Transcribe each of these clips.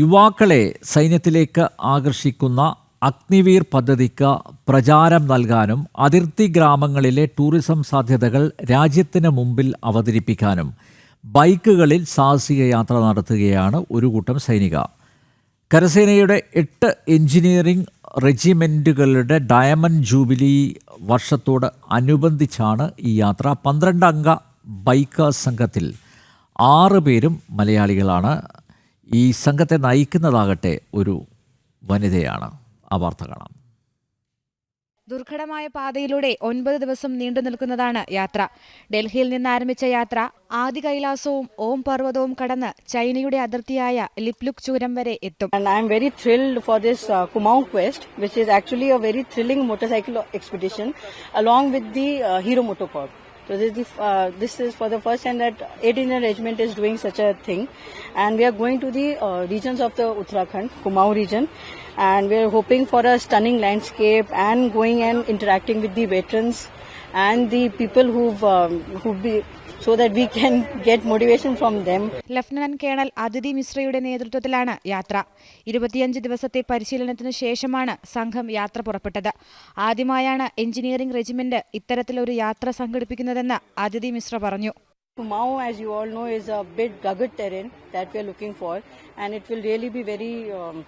യുവാക്കളെ സൈന്യത്തിലേക്ക് ആകർഷിക്കുന്ന അഗ്നിവീർ പദ്ധതിക്ക് പ്രചാരം നൽകാനും അതിർത്തി ഗ്രാമങ്ങളിലെ ടൂറിസം സാധ്യതകൾ രാജ്യത്തിന് മുമ്പിൽ അവതരിപ്പിക്കാനും ബൈക്കുകളിൽ സാഹസിക യാത്ര നടത്തുകയാണ് ഒരു കൂട്ടം സൈനിക. കരസേനയുടെ എട്ട് എഞ്ചിനീയറിംഗ് റെജിമെന്റുകളുടെ ഡയമണ്ട് ജൂബിലി വർഷത്തോട് അനുബന്ധിച്ചാണ് ഈ യാത്ര. പന്ത്രണ്ടംഗ ബൈക്കേഴ്സ് സംഘത്തിൽ ആറ് പേരും മലയാളികളാണ്. ഈ സംഘത്തെ നയിക്കുന്നതാകട്ടെ ഒരു വനിതയാണ്. ആ വാർത്ത കാണാം. ദുർഘടമായ പാതയിലൂടെ ഒൻപത് ദിവസം നീണ്ടു നിൽക്കുന്നതാണ് യാത്ര. ഡൽഹിയിൽ നിന്ന് ആരംഭിച്ച യാത്ര ആദി കൈലാസവും ഓം പർവതവും കടന്ന് ചൈനയുടെ അതിർത്തിയായ ലിപ്ലുക് ചൂരം വരെ എത്തും. I am very thrilled for this Kumaon quest which which actually a very thrilling motorcycle expedition, along with the hero Hero Motocorp. So this is, the, uh, this is for the first time that 18th Regiment is doing such a thing, and we are going to the uh, regions of the Uttarakhand, Kumaon region, and we are hoping for a stunning landscape and going and interacting with the veterans and the people who've um, who be so that we can get motivation from them lieutenant colonel Aditi മിശ്രയുടെ നേതൃത്വത്തിലാണ് യാത്ര ഇരുപത്തിയഞ്ച് ദിവസത്തെ പരിശീലനത്തിനു sangham സംഘം porappettathu പുറപ്പെട്ടത് engineering regiment regiment oru യാത്ര സംഘടിപ്പിക്കുന്നതെന്ന് അതിഥി misra പറഞ്ഞു Kumau, as you all know, is a bit rugged terrain that we are looking for, and it will really be very. Um,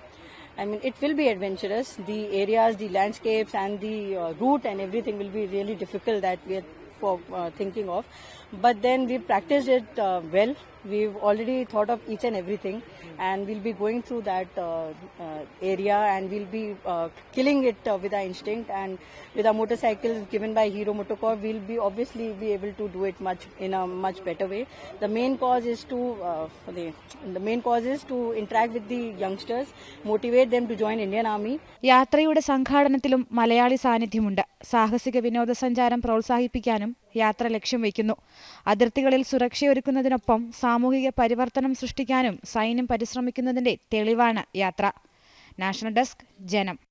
I mean, it will be adventurous. The areas, the landscapes, and the uh, route and everything will be really difficult that we are for uh, thinking of. But then we practiced it uh, well. We've already thought of each and everything, and we'll be going through that uh, uh, area, and we'll be uh, killing it uh, with our instinct and with our motorcycles given by Hero Motocorp. We'll be obviously be able to do it much in a much better way. The main cause is to uh, the the main cause is to interact with the youngsters, motivate them to join Indian Army, യാത്രയുടെ സംഘാടനത്തിലും മലയാളി സാന്നിധ്യമുണ്ട് സാഹസിക വിനോദസഞ്ചാരം പ്രോത്സാഹിപ്പിക്കാനും യാത്ര ലക്ഷ്യം വയ്ക്കുന്നു. അതിർത്തികളിൽ സുരക്ഷയൊരുക്കുന്നതിനൊപ്പം സാമൂഹിക പരിവർത്തനം സൃഷ്ടിക്കാനും സൈന്യം പരിശ്രമിക്കുന്നതിന്റെ തെളിവാണ് യാത്ര. നാഷണൽ ഡെസ്ക് ജനം.